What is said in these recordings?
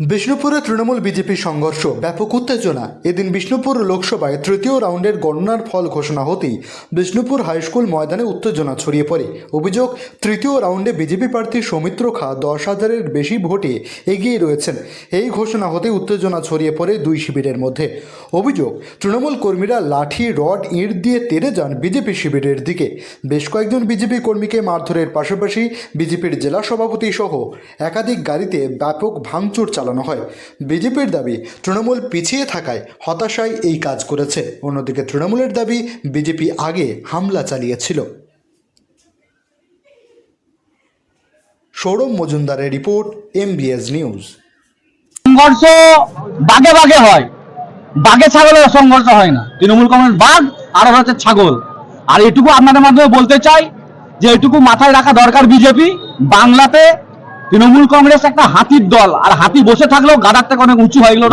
বিষ্ণুপুরে তৃণমূল বিজেপি সংঘর্ষ, ব্যাপক উত্তেজনা। এদিন বিষ্ণুপুর লোকসভায় তৃতীয় রাউন্ডের গণনার ফল ঘোষণা হতেই বিষ্ণুপুর হাইস্কুল ময়দানে উত্তেজনা ছড়িয়ে পড়ে। অভিযোগ, তৃতীয় রাউন্ডে বিজেপি প্রার্থী সৌমিত্র খা দশ হাজারের বেশি ভোটে এগিয়ে রয়েছেন। এই ঘোষণা হতে উত্তেজনা ছড়িয়ে পড়ে দুই শিবিরের মধ্যে। অভিযোগ, তৃণমূল কর্মীরা লাঠি, রড, ইঁট দিয়ে তেড়ে যান বিজেপি শিবিরের দিকে। বেশ কয়েকজন বিজেপি কর্মীকে মারধরের পাশাপাশি বিজেপির জেলা সভাপতি সহ একাধিক গাড়িতে ব্যাপক ভাঙচুর চালানো হয়। বিজেপির দাবি, তৃণমূল পিছিয়ে থাকায় হতাশায় এই কাজ করেছে। অন্যদিকে তৃণমূলের দাবি, বিজেপি আগে হামলা চালিয়েছিল। সৌরভ মজুমদারের রিপোর্ট, এমবিএস নিউজ। সংঘর্ষ বাগে বাগে হয়। বাঘে ছাগলের সংঘর্ষ হয় না। তৃণমূল কংগ্রেস বাঘ, আর হচ্ছে ছাগল। আর এটুকু আপনাদের মাধ্যমে বলতে চাই যে এটুকু মাথায় রাখা দরকার বিজেপি। বাংলাতে তৃণমূল কংগ্রেস একটা হাতির দল আর হাতি বসে থাকলেও গাদার থেকে অনেক উঁচু হয়ে গেল।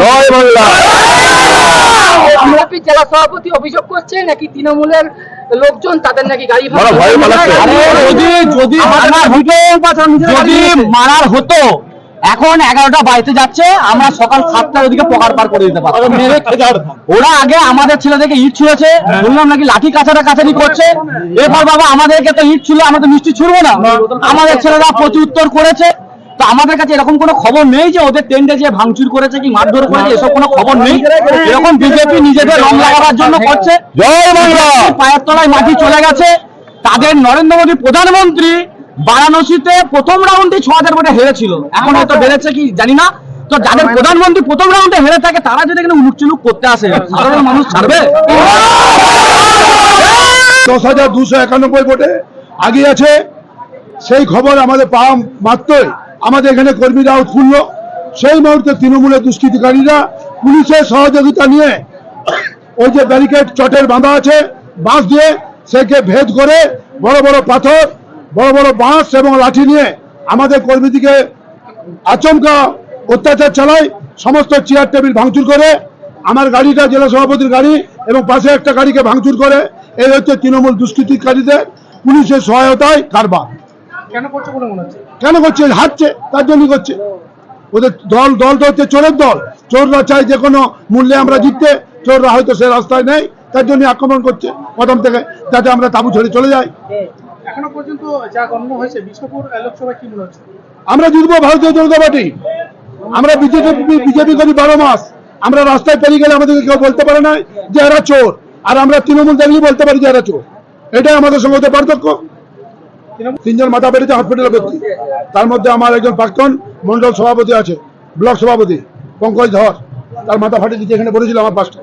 বিজেপি জেলা সভাপতি অভিযোগ করছে নাকি তৃণমূলের লোকজন তাদের নাকি গাড়ি যদি যদি যদি মারার হতো এখন এগারোটা বাড়িতে যাচ্ছে আমরা সকাল সাতটার ওদিকে পকার পার করে দিতে পারব। ওরা আগে আমাদের ছেলেদেরকে ইট ছুঁড়েছে শুনলাম নাকি লাঠি কাছাটা কাছারি করছে। এরপর বাবা আমাদেরকে তো ইট ছুঁড়লে আমরা তো মিষ্টি ছুড়বো না। আমাদের ছেলেরা প্রতি উত্তর করেছে। তো আমাদের কাছে এরকম কোনো খবর নেই যে ওদের টেন্টে যে ভাঙচুর করেছে কি মারধর করেছে এসব কোনো খবর নেই? এরকম বিজেপি নিজেদের রং লাগাবার জন্য করছে। জয় বাংলা! পায়ের তলায় মাটি চলে গেছে। তাদের নরেন্দ্র মোদী প্রধানমন্ত্রী বারাণসীতে প্রথম রাউন্ডে ছ হাজার ভোটে হেরেছিল। এখন হয়তো বেড়েছে কি জানি না। তো যাদের প্রধানমন্ত্রী প্রথম রাউন্ডে হেরে থাকে তারা যদি এখানে উলুক করতে আসে সাধারণ মানুষ ছাড়বে? দশ হাজার দুশো একানব্বই ভোটে আগিয়ে আছে। সেই খবর আমাদের পাওয়া মাত্রই। আমাদের এখানে কর্মীরা উৎফুল্ল সেই মুহূর্তে তৃণমূলের দুষ্কৃতিকারীরা পুলিশের সহযোগিতা নিয়ে ওই যে ব্যারিকেড চটের বাঁধা আছে, বাঁশ দিয়ে সেকে ভেদ করে বড় বড় পাথর, বড় বড় বাঁশ এবং লাঠি নিয়ে আমাদের কর্মীদিকে আচমকা অত্যাচার চালায়, সমস্ত চেয়ার টেবিল ভাঙচুর করে। আমার গাড়িটা জেলা সভাপতির গাড়ি এবং পাশে একটা গাড়িকে ভাঙচুর করে। এই হচ্ছে তৃণমূল দুষ্কৃতিকারীদের পুলিশের সহায়তায় কারবার। কেন করছে বলে মনে হচ্ছে? কেন করছে? হাঁটছে তার জন্যই করছে। ওদের দল দলটা হচ্ছে চোরের দল। চোররা চায় যে কোনো মূল্যে আমরা জিততে চোররা হয়তো সে রাস্তায় নেই তার জন্য আক্রমণ করছে প্রথম থেকে যাতে আমরা তাবু ছেড়ে চলে যাই। এখনও পর্যন্ত যা গণ্য হয়েছে বিষ্ণুপুর লোকসভায় কি মনে হচ্ছে? আমরা জিতবো ভারতীয় জনতা পার্টি। আমরা বিজেপি বিজেপি করি বারো মাস। আমরা রাস্তায় পেরিয়ে গেলে আমাদেরকে কেউ বলতে পারে না যে এরা চোর। আর আমরা তৃণমূল দেখলেই বলতে পারি যে এরা চোর। এটাই আমাদের সঙ্গে পার্থক্য। তিনজন মাথা বেরিয়েছে হসপিটালে ভর্তি। তার মধ্যে আমার একজন প্রাক্তন মন্ডল সভাপতি আছে, ব্লক সভাপতি, পঙ্কজ ধর। তার মাথা ফাটিয়ে দিতে এখানে বলেছিল আমার পাঁচটা।